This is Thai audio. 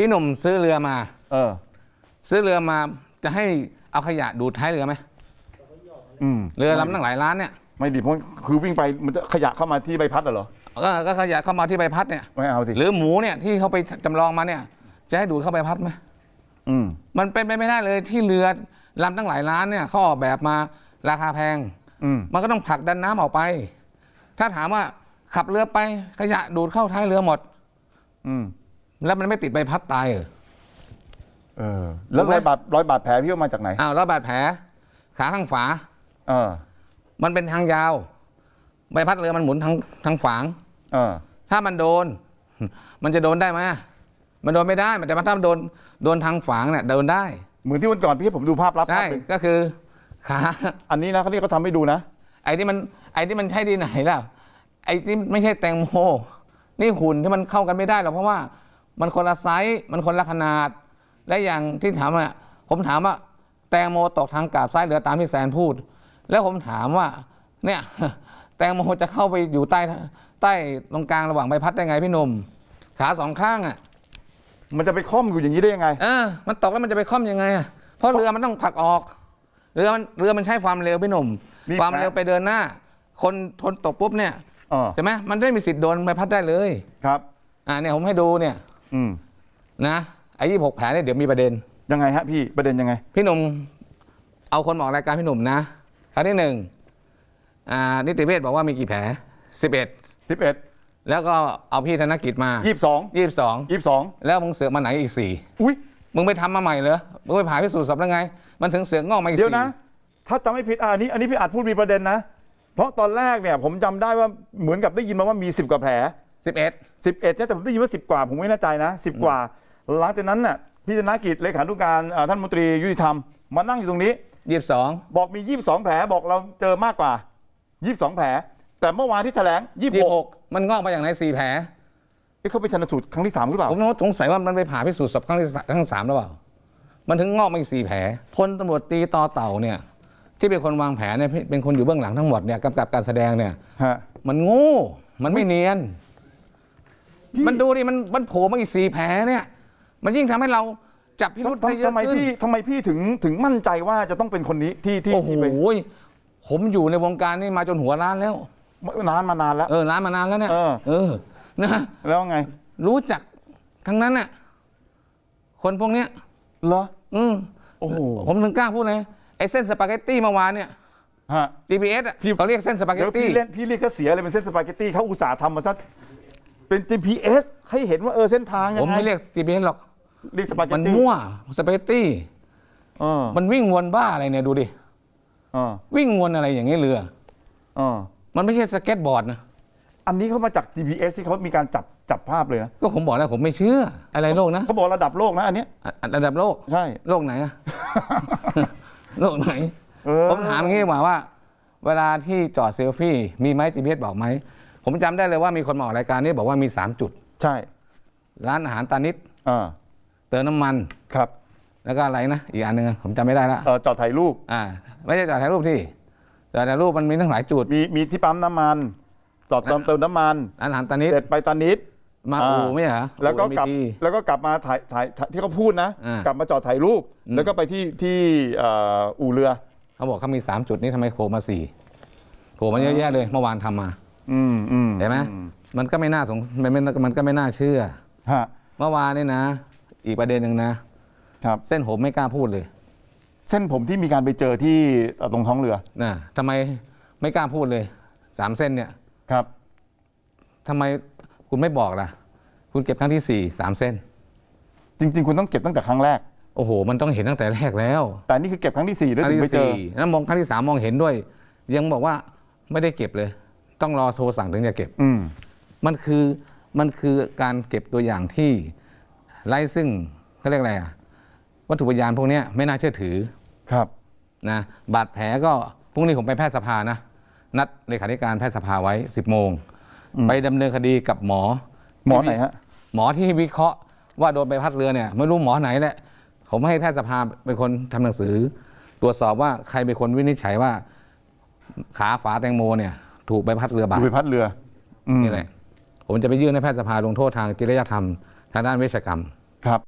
พี่หนุ่มซื้อเรือมา เออ ซื้อเรือมาจะให้เอาขยะดูดท้ายเรือไหมอืมเรือลำตั้งหลายล้านเนี่ยไม่ดีเพราะคือวิ่งไปมันจะขยะเข้ามาที่ใบพัดเหรอก็ก็ขยะเข้ามาที่ใบพัดเนี่ยไม่เอาสิหรือหมูเนี่ยที่เขาไปจำลองมาเนี่ย จะให้ดูดเข้าใบพัดไหมอืมมันเป็นไปไม่ได้เลยที่เรือลำตั้งหลายล้านเนี่ยเขาออกแบบมาราคาแพง อืมมันก็ต้องผลักดันน้ำออกไป ถ้าถามว่าขับเรือไปขยะดูดเข้าท้ายเรือหมด อืม แล้วมันไม่ติดใบพัดตายเหรอ เออแล้วถูกไหม รอยบาดรอยบาดแผลพี่เอามาจากไหนอ้าวแล้วบาดแผล ขาข้างฝา เออมันเป็นทางยาว ใบพัดเรือมันหมุนทางทางฝาง เออถ้ามันโดน มันจะโดนได้ไหมมันโดนไม่ได้แต่ว่าถ้ามันโดนโดนทางฝางเนี่ยโดนได้เหมือนที่วันก่อนพี่ให้ผมดูภาพลับภาใช่พหนึ่งก็คือขาอันนี้นะเขานี่เขาทำให้ดูนะ ไอ้นี่มันไอ้นี่มันใช่ดีไหนล่ะไอ้นี่ไม่ใช่แตงโมนี่หุ่นที่มันเข้ากันไม่ได้หรอกเพราะว่า มันคนละไซส์มันคนละขนาด และอย่างที่ถามอะผมถามว่าแตงโมตกทางกาบซ้ายเหลือตามที่แซนพูด แล้วผมถามว่าเนี่ยแตงโมจะเข้าไปอยู่ใต้ใต้ตรงกลางระหว่างใบพัดได้ไงพี่หนุ่มขาสองข้างอะมันจะไปค่อมอยู่อย่างนี้ได้ยังไงเออมันตกแล้วมันจะไปค่อมยังไงอะเพราะเรือมันต้องผลักออกเรือมันเรือมันใช้ความเร็วพี่หนุ่มนี่ความแปลเร็วไปเดินหน้า คนทนตกปุ๊บเนี่ยเออใช่ไหมมันไม่มีสิทธิ์โดนใบพัดได้เลยครับ อ่าเนี่ยผมให้ดูเนี่ย อืมนะไอ้ยี่หกแผลเนี่ยเดี๋ยวมีประเด็น ยังไงฮะพี่ประเด็นยังไง พี่หนุ่มเอาคนมาออกรายการพี่หนุ่มนะครั้งที่หนึ่งอ่านิติเวชบอกว่ามีกี่แผลสิบเอ็ดสิบเอ็ดแล้วก็เอาพี่ธนกิจมายี่สิบสองยี่สิบสองยี่สิบสองแล้วมึงเสือกมาไหนอีกสี่อุ้ยมึงไปทำมาใหม่เหรอมึงไปผ่าพิสูจน์ศพแล้วไง มันถึงเสือกงอกมาอีกเดี๋ยวสี่นะ ถ้าจำไม่ผิดอะอันนี้ อันนี้พี่อาจพูดมีประเด็นนะ เพราะตอนแรกเนี่ยผมจำได้ว่าเหมือนกับได้ยินมาว่ามีสิบกว่าแผล สิบเอ็ดสิบเอ็ดแต่ผมได้ยินว่าสิบกว่า ผมไม่แน่ใจนะสิบกว่า หลังจากนั้นน่ะพี่ธนกิจเลขานุการอ่าท่านมนตรียุติธรรมมานั่งอยู่ตรงนี้ยี่สิบสองบอกมี22แผลบอกเราเจอมากกว่า22แผล แต่เมื่อวานที่แถลงยี่ห26กมันงอกมาอย่างไรสี่แผลเอ๊ะเขาไปชันสูตรครั้งที่3หรือเปล่าผมสงสัยว่ามันไปผ่าพิสูจน์ศพครั้งที่สามครั้งที่สามหรือเปล่า มันถึงงอกมาอีกสี่แผลพลตำรวจตีต่อเต่าเนี่ย ที่เป็นคนวางแผนเนี่ยเป็นคนอยู่เบื้องหลังทั้งหมดเนี่ยกำกับการแสดงเนี่ยฮะมันโง่มันไม่เนียน มันดูดิมันมันโผล่มาอีกสี่แผลเนี่ย มันยิ่งทำให้เราจับพิรุธได้เยอะทำไมขึ้นพี่ทำไมพี่ถึงถึงมั่นใจว่าจะต้องเป็นคนนี้ที่ที่โอ้โหที่ไปผมอยู่ในวงการนี่มาจนหัวล้านแล้วนานมานานแล้วเออล้านมานานแล้วเนี่ยเออเออนะแล้วไง รู้จักทั้งนั้นน่ะคนพวกเนี้ยเหรออืมโอ้โหผมถึงกล้าพูดเลยไอ้เส้นสปาเกตตี้เมื่อวานเนี่ยฮะ GPS อะพี่เขาเรียกเส้นสปาเกเดี๋ตยวพี่ตี้เล่นพี่เรียกเขาเสียเลยเป็นเส้นสปาเกตตี้เขาอุตส่าห์ทำมาซะ เป็น GPS ให้เห็นว่าเออเส้นทางยัผมงไงไม่เรียก GPS หรอก เรียกสปาเกมัตนตี้มั่วสปาเกตตี้ เออมันวิ่งวนบ้าอะไรเนี่ยดูดิ เออวิ่งวนอะไรอย่างเงี้ยเรือ เออมันไม่ใช่สเก็ตบอร์ดนะ อันนี้เขามาจาก GPS ที่เขามีการจับจับภาพเลยนะก็ผมบอกแล้วผมไม่เชื่อ อะไรโลกนะเขาบอกระดับโลกนะอันเนี้ยอะระดับโลก ใช่ โลกไหนอะ โลกไหน เออ ผมถามอย่างงี้ดีกว่าว่า เวลาที่จอดเซลฟี่ มีไหม GPS บอกไหม ผมจำได้เลยว่ามีคนมาออกรายการนี้บอกว่ามี3จุด ใช่ ร้านอาหารตานิดอ่าเติมน้ำมันครับ แล้วก็อะไรนะอีกอันหนึ่งอะผมจำไม่ได้ละเออจอดถ่ายรูปอ่า ไม่ใช่จอดถ่ายรูปที่จอดถ่ายรูปมันมีทั้งหลายจุด มีมีที่ปั๊มน้ำมันจอดเติมเติมน้ำมันร้านอาหารตานิดเสร็จไปตานิดมาอ่าอูไม่ใช่เหรอแล้วก็กลับอู MBT แล้วก็กลับมาถ่ายถ่ายถ่ายที่เขาพูดนะอ่ากลับมาจอดถ่ายรูปอืมแล้วก็ไปที่ที่เอ่ออู่เรือ เขาบอกเขามี3จุดนี่ทำไมโผล่มาสี่โผล่มาเยอะแยะเลยเมื่อวานทำมาอืมอืม เห็นไหมอืมันก็ไม่น่าสงมันไม่มันก็ไม่น่าเชื่อฮะเมื่อวานนี่นะ อีกประเด็นหนึ่งนะครับ เส้นผมไม่กล้าพูดเลย เส้นผมที่มีการไปเจอที่เอ่อตรงท้องเรือนะทำไมไม่กล้าพูดเลยสามเส้นเนี่ยครับทำไมคุณไม่บอกล่ะ คุณเก็บครั้งที่สี่สามเส้น จริง ๆ คุณต้องเก็บตั้งแต่ครั้งแรกโอ้โห มันต้องเห็นตั้งแต่แรกแล้ว แต่นี่คือเก็บครั้งที่สี่แล้วครั้ถึงงไปที่เจอสี่แล้วมองครั้งที่สามมองเห็นด้วย ยังบอกว่าไม่ได้เก็บเลย ต้องรอโทรสั่งถึงจะเก็บอืมมันคือมันคือการเก็บตัวอย่างที่ไร้ซึ่งเขาเรียกอะไรอะวัตถุพยานพวกเนี้ยไม่น่าเชื่อถือครับนะบาดแผลก็พรุ่งนี้ผมไปแพทยสภานะนัดเลขาธิการแพทยสภาไว้ 10โมงอืมไปดำเนินคดีกับหมอ หมอไหนฮะหมอที่วิเคราะห์ว่าโดนใบพัดเรือเนี่ยไม่รู้หมอไหนแหละผมให้แพทยสภาเป็นคนทำหนังสือ ตรวจสอบว่าใครเป็นคนวินิจฉัยว่าขาฝาแตงโมเนี่ย ถูกใบพัดเรือบาดดูไปพัดเรืออืมนี่แหละผมจะไปยื่นให้แพทยสภาลงโทษทางจริยธรรมทางด้านเวชกรรมครับ